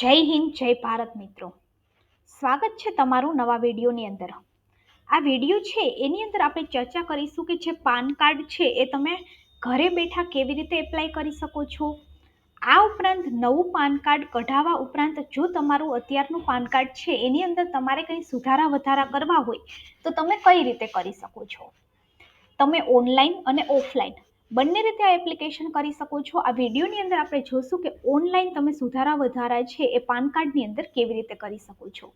જય હિન્દ, જય ભારત મિત્રો. સ્વાગત છે તમારું નવા વિડીયોની અંદર. આ વીડિયો છે, એની અંદર આપણે ચર્ચા કરીશું કે જે પાન કાર્ડ છે, એ તમે ઘરે બેઠા કેવી રીતે એપ્લાય કરી શકો છો? આ ઉપરાંત નવું પાન કાર્ડ કઢાવવા ઉપરાંત જો તમારું અત્યારનું પાન કાર્ડ છે, એની અંદર તમારે કંઈ સુધારા વધારા કરવા હોય, તો તમે કઈ રીતે કરી શકો છો? તમે ઓનલાઈન અને ઓફલાઈન બંને રીતે આ એપ્લિકેશન કરી શકો છો. આ વિડીયોની અંદર આપણે જોશું કે ઓનલાઈન તમે સુધારા વધારા છે એ પાન કાર્ડની અંદર કેવી રીતે કરી શકો છો.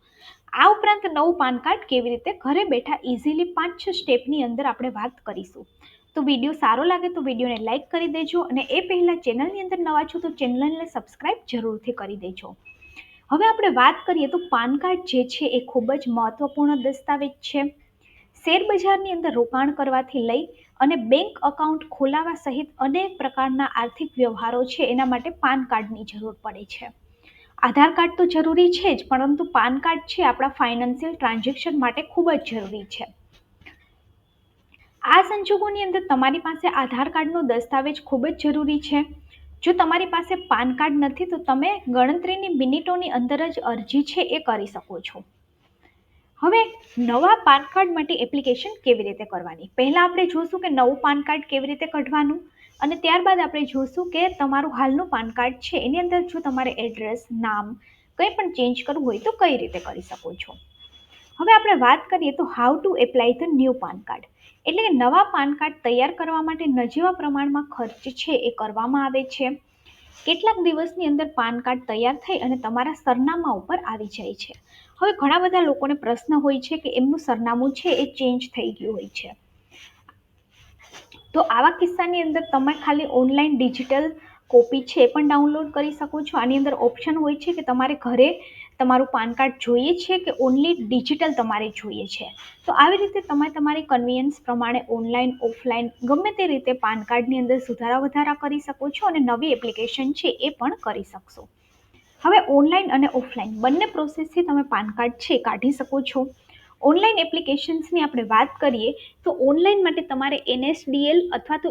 આ ઉપરાંત નવું પાન કાર્ડ કેવી રીતે ઘરે બેઠા ઇઝીલી પાંચ છ સ્ટેપની અંદર આપણે વાત કરીશું. તો વીડિયો સારો લાગે તો વિડીયોને લાઇક કરી દેજો અને એ પહેલાં ચેનલની અંદર નવા છો તો ચેનલને સબસ્ક્રાઈબ જરૂરથી કરી દેજો. હવે આપણે વાત કરીએ તો પાન કાર્ડ જે છે એ ખૂબ જ મહત્વપૂર્ણ દસ્તાવેજ છે. શેર બજારની અંદર રોકાણ કરવાથી લઈ અને બેંક અકાઉન્ટ ખોલાવા સહિત અનેક પ્રકારના આર્થિક વ્યવહારો છે, એના માટે પાન કાર્ડની જરૂર પડે છે. આધાર કાર્ડ તો જરૂરી છે જ, પરંતુ પાન કાર્ડ છે આપણા ફાઇનાન્શિયલ ટ્રાન્ઝેક્શન માટે ખૂબ જ જરૂરી છે. આ સંજોગોની અંદર તમારી પાસે આધાર કાર્ડનો દસ્તાવેજ ખૂબ જ જરૂરી છે. જો તમારી પાસે પાન કાર્ડ નથી, તો તમે ગણતરીની મિનિટોની અંદર જ અરજી છે એ કરી શકો છો. હવે નવા પાન કાર્ડ માટે એપ્લિકેશન કેવી રીતે કરવાની? પહેલાં આપણે જોશું કે નવું પાન કાર્ડ કેવી રીતે કઢવાનું અને ત્યારબાદ આપણે જોશું કે તમારું હાલનું પાન કાર્ડ છે. એની અંદર જો તમારે એડ્રેસ નામ કંઈ પણ ચેન્જ કરવું હોય તો કઈ રીતે કરી શકો છો? હવે આપણે વાત કરીએ તો how to apply the new PAN card. એટલે કે નવા પાન કાર્ડ તૈયાર કરવા માટે નજીવા પ્રમાણમાં ખર્ચ છે એ કરવામાં આવે છે. કેટલાક દિવસની અંદર પાન કાર્ડ તૈયાર થઈ અને તમારા સરનામા ઉપર આવી જાય છે. હવે ઘણા બધા લોકોને પ્રશ્ન હોય છે કે એમનું સરનામું છે એ ચેન્જ થઈ ગયું હોય છે. તો આવા કિસ્સાની અંદર તમે ખાલી ઓનલાઈન ડિજિટલ કોપી છે એ પણ ડાઉનલોડ કરી શકો છો? આની અંદર ઓપ્શન હોય છે કે તમારે ઘરે તમારું પાન કાર્ડ જોઈએ છે કે ઓનલી ડિજિટલ તમારે જોઈએ છે? તો આવી રીતે તમે તમારી કન્વિયન્સ પ્રમાણે ઓનલાઈન ઓફલાઈન ગમે તે રીતે પાન કાર્ડની અંદર સુધારા વધારા કરી શકો છો અને નવી એપ્લિકેશન છે એ પણ કરી શકશો. હવે ઓનલાઈન અને ઓફલાઈન બંને પ્રોસેસથી તમે પાન કાર્ડ છે કાઢી શકો છો. ઓનલાઈન એપ્લિકેશન્સની આપણે વાત કરીએ તો ઓનલાઈન માટે તમારે એનએસડીએલ અથવા તો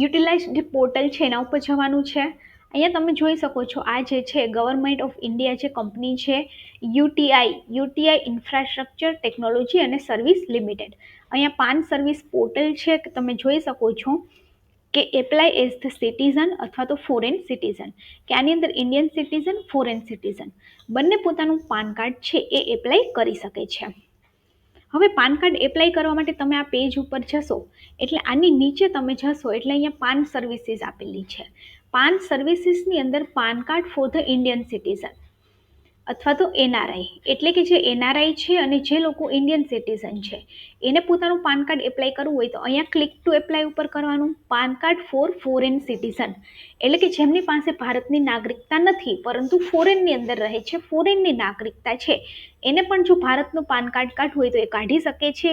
યુટિલાઇઝડ પોર્ટલ છે, એના ઉપર જવાનું છે. અહીંયા તમે જોઈ શકો છો, આ જે છે ગવર્મેન્ટ ઓફ ઇન્ડિયા જે કંપની છે, યુટીઆઈ યુટીઆઈ ઇન્ફ્રાસ્ટ્રક્ચર ટેકનોલોજી અને સર્વિસ લિમિટેડ અહીંયા પાન સર્વિસ પોર્ટલ છે કે તમે જોઈ શકો છો કે એપ્લાય એઝ ધ સિટીઝન અથવા તો ફોરેન સિટીઝન, કે આની અંદર ઇન્ડિયન સિટીઝન, ફોરેન સિટીઝન. બંને પોતાનું પાન કાર્ડ છે, એ એપ્લાય કરી શકે છે. હવે પાન કાર્ડ એપ્લાય કરવા માટે તમે આ પેજ ઉપર જશો, એટલે આની નીચે તમે જશો, એટલે અહીંયા પાન સર્વિસીસ આપેલી છે. પાન સર્વિસીસની અંદર PAN card for the Indian citizen અથવા તો એનઆરઆઈ. એટલે કે જે એનઆરઆઈ છે અને જે લોકો ઇન્ડિયન સિટીઝન છે, એને પોતાનું પાન કાર્ડ એપ્લાય કરવું હોય તો અહીંયા ક્લિક ટુ એપ્લાય ઉપર કરવાનું. PAN card for foreign citizen એટલે કે જેમની પાસે ભારતની નાગરિકતા નથી, પરંતુ ફોરેનની અંદર રહે છે ફોરેનની નાગરિકતા છે, એને પણ જો ભારતનું પાન કાર્ડ કાઢવું હોય તો એ કાઢી શકે છે.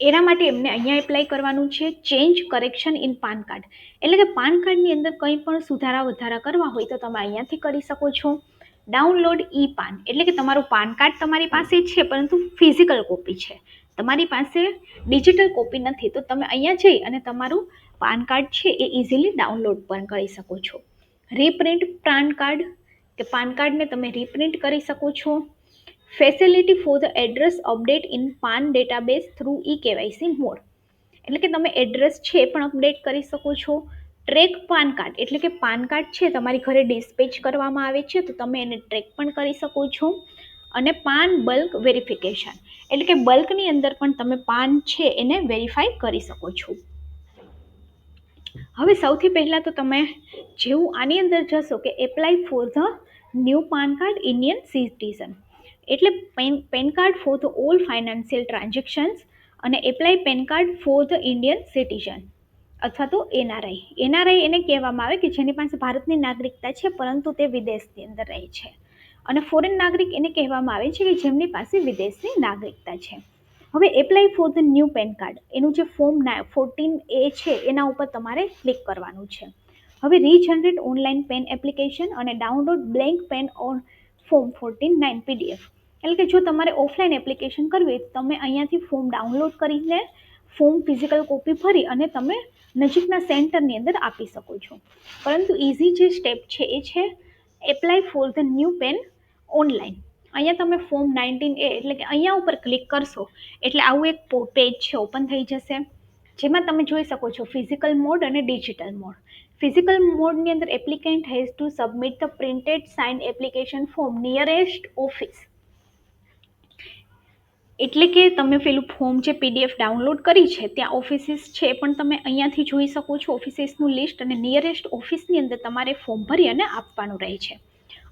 એના માટે એમને અહીંયા એપ્લાય કરવાનું છે change correction in PAN card. એટલે કે પાન કાર્ડની અંદર કંઈ પણ સુધારા વધારા કરવા હોય તો તમે અહીંયાથી કરી શકો છો. Download e PAN. એટલે કે તમારું પાન કાર્ડ તમારી પાસે છે, પરંતુ ફિઝિકલ કોપી છે. તમારી પાસે ડિજિટલ કોપી નથી, તો તમે અહીંયા જઈ અને તમારું પાન કાર્ડ છે એ ઇઝીલી ડાઉનલોડ પણ કરી શકો છો. રીપ્રિન્ટ પાન કાર્ડ, કે પાન કાર્ડને તમે રીપ્રિન્ટ કરી શકો છો. Facility for the address update in PAN database through e KYC mode એટલે કે તમે એડ્રેસ છે પણ અપડેટ કરી શકો છો. ટ્રેક પાન કાર્ડ, એટલે કે પાન કાર્ડ છે, તમારી ઘરે ડિસ્પેચ કરવામાં આવે છે, તો તમે એને ટ્રેક પણ કરી શકો છો. અને પાન બલ્ક વેરિફિકેશન, એટલે કે બલ્કની અંદર પણ તમે પાન છે, એને વેરીફાઈ કરી શકો છો. હવે સૌથી પહેલાં તો તમે જેવું આની અંદર જશો કે apply for the new PAN card Indian citizen, એટલે PAN PAN card for the all financial transactions અને apply PAN card for the Indian citizen. અથવા તો એનઆરઆઈ. એનઆરઆઈ એને કહેવામાં આવે કે જેની પાસે ભારતની નાગરિકતા છે, પરંતુ તે વિદેશની અંદર રહે છે. અને ફોરેન નાગરિક એને કહેવામાં આવે છે કે જેમની પાસે વિદેશની નાગરિકતા છે. હવે apply for the new PAN card એનું જે ફોર્મ ફોર્ટીન એ છે, એના ઉપર તમારે ક્લિક કરવાનું છે. હવે રીજનરેટ ઓનલાઈન પેન એપ્લિકેશન અને download blank PAN on form fourteen nine PDF એટલે કે જો તમારે ઓફલાઈન એપ્લિકેશન કરવી હોય તો તમે અહીંયાથી ફોર્મ ડાઉનલોડ કરીને ફોર્મ ફિઝિકલ કોપી ભરી અને તમે નજીકના સેન્ટરની અંદર આપી શકો છો. પરંતુ ઇઝી જે સ્ટેપ છે એ છે apply for the new PAN online અહીંયા તમે ફોર્મ નાઇન્ટીન એ એટલે કે અહીંયા ઉપર ક્લિક કરશો, એટલે આવું એક પેજ છે ઓપન થઈ જશે. જેમાં તમે જોઈ શકો છો ફિઝિકલ મોડ અને ડિજિટલ મોડ ફિઝિકલ મોડની અંદર applicant has to submit the printed sign application form nearest office એટલે કે તમે પેલું ફોર્મ જે પીડીએફ ડાઉનલોડ કરી છે, ત્યાં ઓફિસીસ છે, પણ તમે અહીંયાથી જોઈ શકો છો ઓફિસીસનું લિસ્ટ અને નિયરેસ્ટ ઓફિસની અંદર તમારે ફોર્મ ભરી અને આપવાનું રહે છે.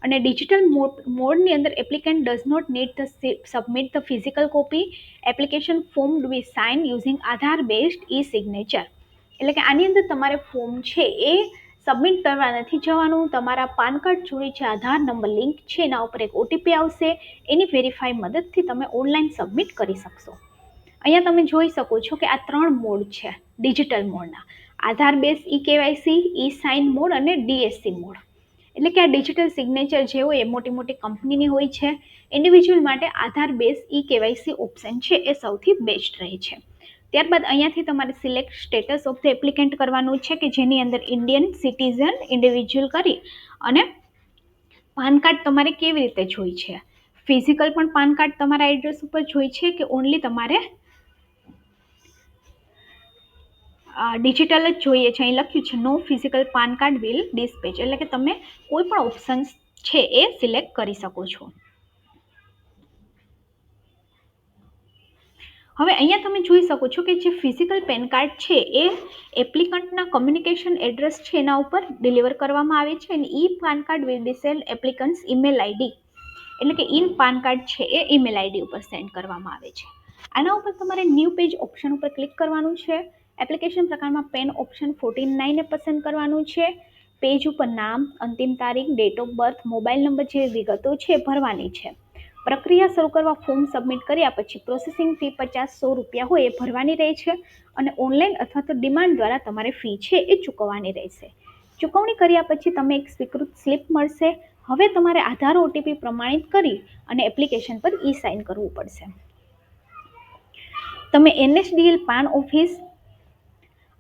અને ડિજિટલ મોડ મોડની અંદર applicant does not need the submit the physical copy application form be sign using Aadhaar based e signature એટલે કે આની અંદર તમારે ફોર્મ છે એ સબમિટ કરવા નથી જવાનું, તમારા પાન કાર્ડ જોડે છે આધાર નંબર, લિંક છે એના ઉપર એક ઓટીપી આવશે. એની વેરીફાઈ મદદથી તમે ઓનલાઈન સબમિટ કરી શકશો. અહીંયા તમે જોઈ શકો છો કે આ ત્રણ મોડ છે digital મોડના Aadhaar base E KYC E sign mode અને ડીએસસી મોડ. એટલે કે આ ડિજિટલ સિગ્નેચર જે હોય એ મોટી મોટી કંપનીની હોય છે. ઇન્ડિવિજ્યુઅલ માટે Aadhaar base e KYC option છે એ સૌથી બેસ્ટ રહે છે. ત્યારબાદ અહીંયાથી તમારે select status of the applicant કરવાનું છે કે જેની અંદર ઇન્ડિયન સિટીઝન ઇન્ડિવિજ્યુઅલ કરી અને પાન કાર્ડ તમારે કેવી રીતે જોઈ છે? ફિઝિકલ પણ પાન કાર્ડ તમારા એડ્રેસ ઉપર જોઈ છે કે ઓનલી તમારે ડિજિટલ જ જોઈએ છે. અહીં લખ્યું છે no physical PAN card will dispatch એટલે કે તમે કોઈ પણ ઓપ્શન્સ છે એ સિલેક્ટ કરી શકો છો. હવે અહીંયા તમે જોઈ શકો છો કે જે ફિઝિકલ પેન કાર્ડ છે, એ એપ્લિકન્ટના કમ્યુનિકેશન એડ્રેસ છે, એના ઉપર ડિલિવર કરવામાં આવે છે અને e PAN card will be sell applicant's email ID એટલે કે ઇન પાન કાર્ડ છે, એ ઈમેલ આઈડી ઉપર સેન્ડ કરવામાં આવે છે. આના ઉપર તમારે ન્યૂ પેજ ઓપ્શન ઉપર ક્લિક કરવાનું છે. એપ્લિકેશન પ્રકારમાં પેન ઓપ્શન ફોર્ટીન નાઈને પસંદ કરવાનું છે. પેજ ઉપર નામ, અંતિમ તારીખ date of birth mobile number જેવી વિગતો છે ભરવાની છે. પ્રક્રિયા શરૂ કરવા ફોર્મ સબમિટ કર્યા પછી પ્રોસેસિંગ ફી પચાસ સો રૂપિયા હોય એ ભરવાની રહે છે અને ઓનલાઈન અથવા તો ડિમાન્ડ દ્વારા તમારે ફી છે એ ચૂકવવાની રહેશે ચૂકવણી કર્યા પછી તમે એક સ્વીકૃત સ્લિપ મળશે. હવે તમારે આધાર ઓટીપી પ્રમાણિત કરી અને એપ્લિકેશન પર ઈ સાઇન કરવું પડશે. તમે એનએસડીએલ પાન ઓફિસ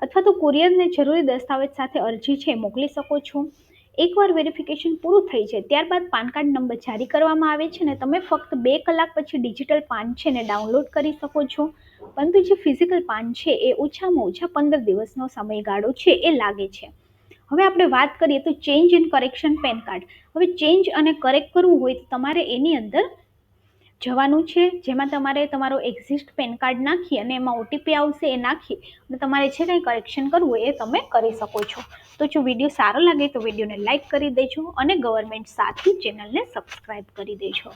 અથવા તો કુરિયરને જરૂરી દસ્તાવેજ સાથે અરજી છે મોકલી શકો છો. એકવાર વેરિફિકેશન પૂરું થઈ જાય, ત્યારબાદ પાન કાર્ડ નંબર જારી કરવામાં આવે છે ને તમે ફક્ત બે કલાક પછી ડિજિટલ પાન છે ને ડાઉનલોડ કરી શકો છો. પરંતુ જે ફિઝિકલ પાન છે એ ઓછામાં ઓછા પંદર દિવસનો સમયગાળો છે એ લાગે છે. હવે આપણે વાત કરીએ તો change and correction PAN card હવે ચેન્જ અને કરેક્ટ કરવું હોય તો તમારે એની અંદર જવાનું છે, જેમાં તમારે તમારો એક્ઝિસ્ટ પેન કાર્ડ નાખી અને એમાં ઓટીપી આવશે એ નાખી અને તમારે જે કંઈ કરેક્શન કરવું એ તમે કરી શકો છો. તો જો વીડિયો સારો લાગે તો વિડીયોને લાઇક કરી દેજો અને ગવર્મેન્ટ સાથી ચેનલને સબસ્ક્રાઈબ કરી દેજો.